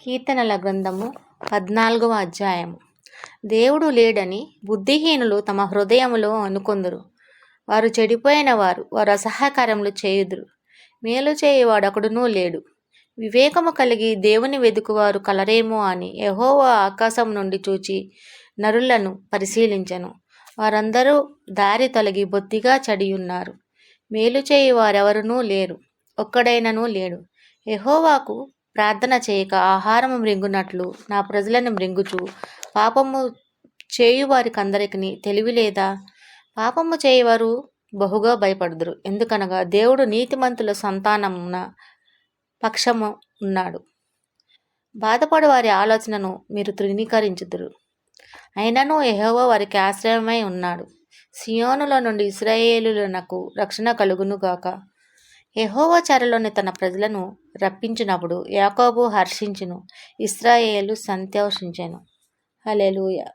కీర్తనల గ్రంథము పద్నాలుగవ అధ్యాయము. దేవుడు లేడని బుద్ధిహీనులు తమ హృదయములో అనుకొందురు. వారు చెడిపోయిన వారు వారు అసహకారములు చేయుదురు. మేలు చేయవాడొకడునూ లేడు. వివేకము కలిగి దేవుని వెదుకువారు కలరేమో అని యహోవా ఆకాశం నుండి చూచి నరులను పరిశీలించను. వారందరూ దారి తొలగి బొత్తిగా చడియున్నారు. మేలు చేయువారెవరునూ లేరు. ఒక్కడైనను లేడు. ఎహోవాకు ప్రార్థన చేయక ఆహారము మృంగునట్లు నా ప్రజలను మృంగుచు. పాపము చేయువారికందరికి తెలివి లేదా? పాపము చేయవారు బహుగా భయపడుదురు. ఎందుకనగా దేవుడు నీతిమంతుల సంతానమున పక్షము ఉన్నాడు. బాధపడు వారి ఆలోచనను మీరు తృణీకరించుదురు. అయినను యెహోవా వారికి ఆశ్రయమై ఉన్నాడు. సియోనులో నుండి ఇస్రాయేలులకు రక్షణ కలుగునుగాక యహోవచారలోని తన ప్రజలను రప్పించినప్పుడు యాకోబు హర్షించును ఇస్రాయేలు సంతోషించెను. హల్లెలూయా.